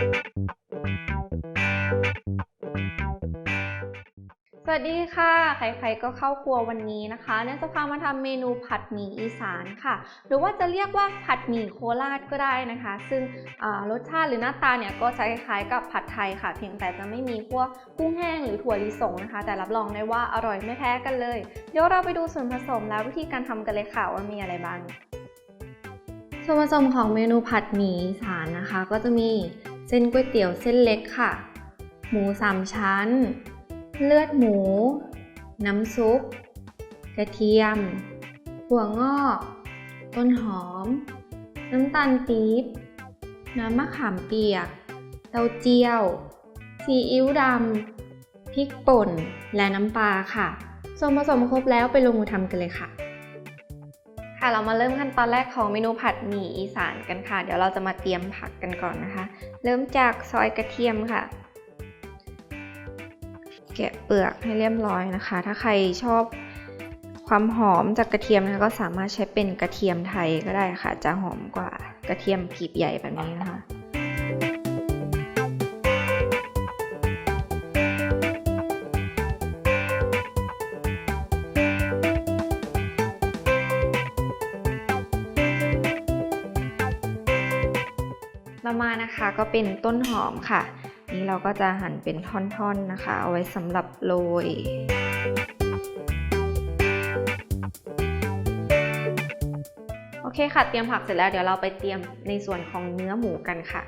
สวัสดีค่ะ ใครๆก็เข้าครัววันนี้นะคะเนี่ยจะพามาทำเมนูผัดหมี่อีสานค่ะ หรือว่าจะเรียกว่าผัดหมี่โคราชก็ได้นะคะ ซึ่งรสชาติหรือหน้าตาเนี่ยก็จะคล้ายๆกับผัดไทยค่ะ เพียงแต่จะไม่มีพวกกุ้งแห้งหรือถั่วลิสงนะคะ แต่รับรองได้ว่าอร่อยไม่แพ้กันเลย เดี๋ยวเราไปดูส่วนผสมและวิธีการทำกันเลยค่ะว่ามีอะไรบ้างส่วนผสมของเมนูผัดหมี่อีสานนะคะ ก็จะมี เส้นก๋วยเตี๋ยวเส้นเล็กค่ะ หมูสามชั้น เลือดหมู น้ำซุป กระเทียม ถั่วงอก ต้นหอม น้ำตาลปี๊บ น้ำมะขามเปียก เต้าเจี้ยว ซีอิ๊วดำ พริกป่น และน้ำปลาค่ะ ส่วนผสมครบแล้วไปลงมือทำกันเลยค่ะ ค่ะเรามาเริ่มขั้นตอนแรกของเมนูผัดหมี่อีสานกันค่ะ เดี๋ยวเราจะมาเตรียมผักกันก่อนนะคะ เริ่มจากซอยกระเทียมค่ะ แกะเปลือกให้เรียบร้อยนะคะ ถ้าใครชอบความหอมจากกระเทียมนะคะก็สามารถใช้เป็นกระเทียมไทยก็ได้ค่ะ จะหอมกว่ากระเทียมผีบใหญ่แบบนี้นะคะ ต่อมานะคะก็เป็นต้นหอมค่ะ นี่เราก็จะหั่นเป็นท่อนๆนะคะ เอาไว้สำหรับโรยโอเคค่ะเตรียมผักเสร็จแล้วเดี๋ยวเราไปเตรียมในส่วนของเนื้อหมูกันค่ะ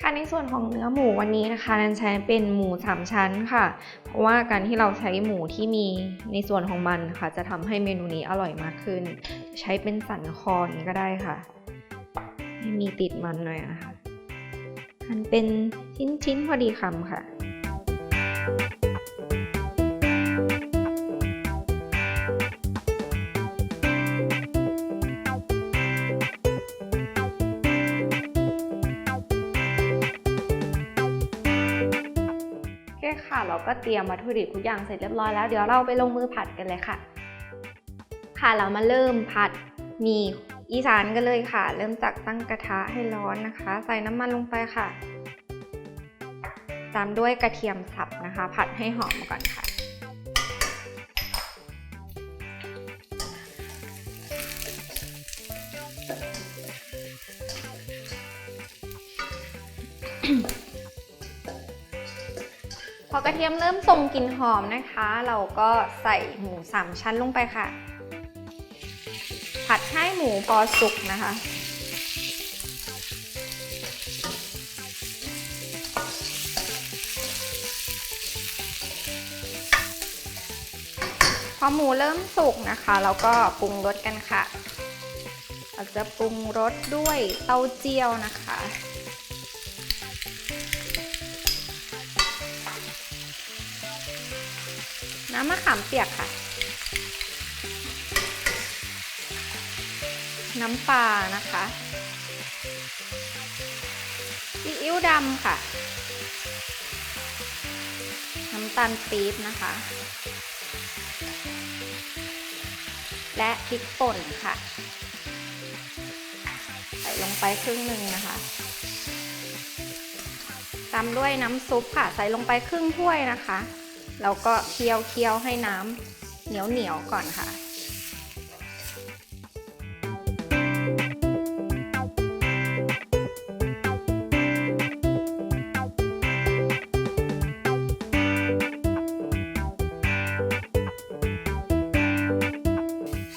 ค่ะในส่วนของเนื้อหมูวันนี้นะคะนันใช้เป็นหมูสามชั้นค่ะ เพราะว่าการที่เราใช้หมูที่มีในส่วนของมันค่ะ จะทำให้เมนูนี้อร่อยมากขึ้น ใช้เป็นสันคออย่างนี้ก็ได้ค่ะ ให้มีติดมันหน่อยนะคะหั่นเป็นชิ้นๆพอดีคำค่ะโอเคค่ะเราก็เตรียมวัตถุดิบทุกอย่างเสร็จเรียบร้อยแล้วเดี๋ยวเราไปลงมือผัดกันเลยค่ะ ค่ะเรามาเริ่มผัดมี อีสานกันเลยค่ะ เริ่มจากตั้งกระทะให้ร้อนนะคะ ใส่น้ำมันลงไปค่ะ ตามด้วยกระเทียมสับนะคะ ผัดให้หอมก่อนค่ะ พอกระเทียมเริ่มส่งกลิ่นหอมนะคะ เราก็ใส่หมูสามชั้นลงไปค่ะ ผัดให้หมูพอสุกนะคะ พอหมูเริ่มสุกนะคะ เราก็ปรุงรสกันค่ะ เราจะปรุงรสด้วยเต้าเจี้ยวนะคะน้ำมะขามเปียกค่ะ น้ำปลานะคะซีอิ๊วดำค่ะ น้ำตาลปี๊บนะคะ และพริกป่นค่ะ ใส่ลงไปครึ่งหนึ่งนะคะตามด้วยน้ำซุปค่ะ ใส่ลงไปครึ่งถ้วยนะคะ แล้วก็เคี่ยวเคี่ยวให้น้ำเหนียวเหนียวก่อนค่ะ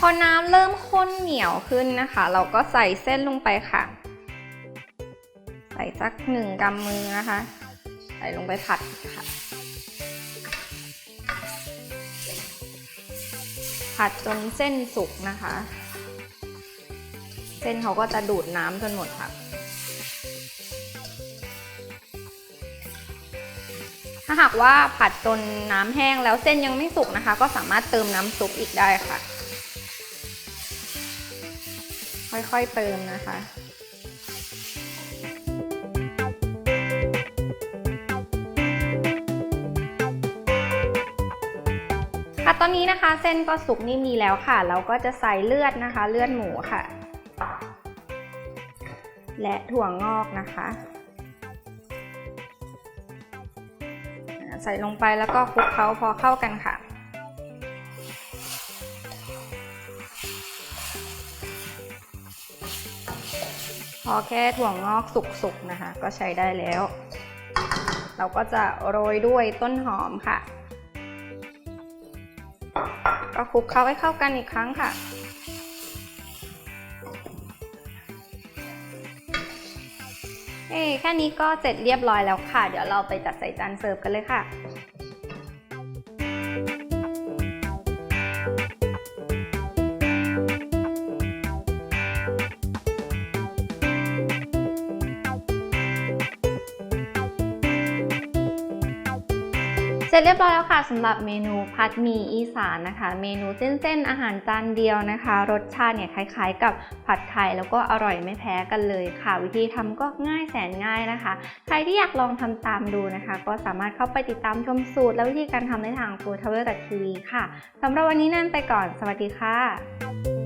พอน้ำเริ่มข้นเหนียวขึ้นนะคะ เราก็ใส่เส้นลงไปค่ะ ใส่สักหนึ่งกำมือนะคะ ใส่ลงไปผัดค่ะ ผัดจนเส้นสุกนะคะ เส้นเขาก็จะดูดน้ำจนหมดค่ะถ้าหากว่าผัดจนน้ำแห้งแล้วเส้นยังไม่สุกนะคะ ก็สามารถเติมน้ำซุปอีกได้ค่ะ ค่อยๆเติมนะคะค่ะตอนนี้นะคะเส้นก็สุกนิ่มดีแล้วค่ะเราก็จะใส่เลือดนะคะ เลือดหมูค่ะ และถั่วงอกนะคะใส่ลงไปแล้วก็คลุกเขาพอเข้ากันค่ะ พอแค่ถั่วงอกสุกๆนะคะ ก็ใช้ได้แล้ว เราก็จะโรยด้วยต้นหอมค่ะ ก็คลุกเคล้าให้เข้ากันอีกครั้งค่ะเอ้แค่นี้ก็เสร็จเรียบร้อยแล้วค่ะ เดี๋ยวเราไปจัดใส่จานเสิร์ฟกันเลยค่ะ เสร็จเรียบร้อยแล้วค่ะสำหรับเมนูผัดหมี่อีสานนะคะ เมนูเส้นๆอาหารจานเดียวนะคะ รสชาติเนี่ยคล้ายๆ กับผัดไทยแล้วก็อร่อยไม่แพ้กันเลยค่ะ วิธีทำก็ง่ายแสนง่ายนะคะ ใครที่อยากลองทำตามดูนะคะ ก็สามารถเข้าไปติดตามชมสูตร และวิธีการทำได้ทาง f o o d t o w e r TV ค่ะสำหรับวันนี้นั่นไปก่อน สวัสดีค่ะ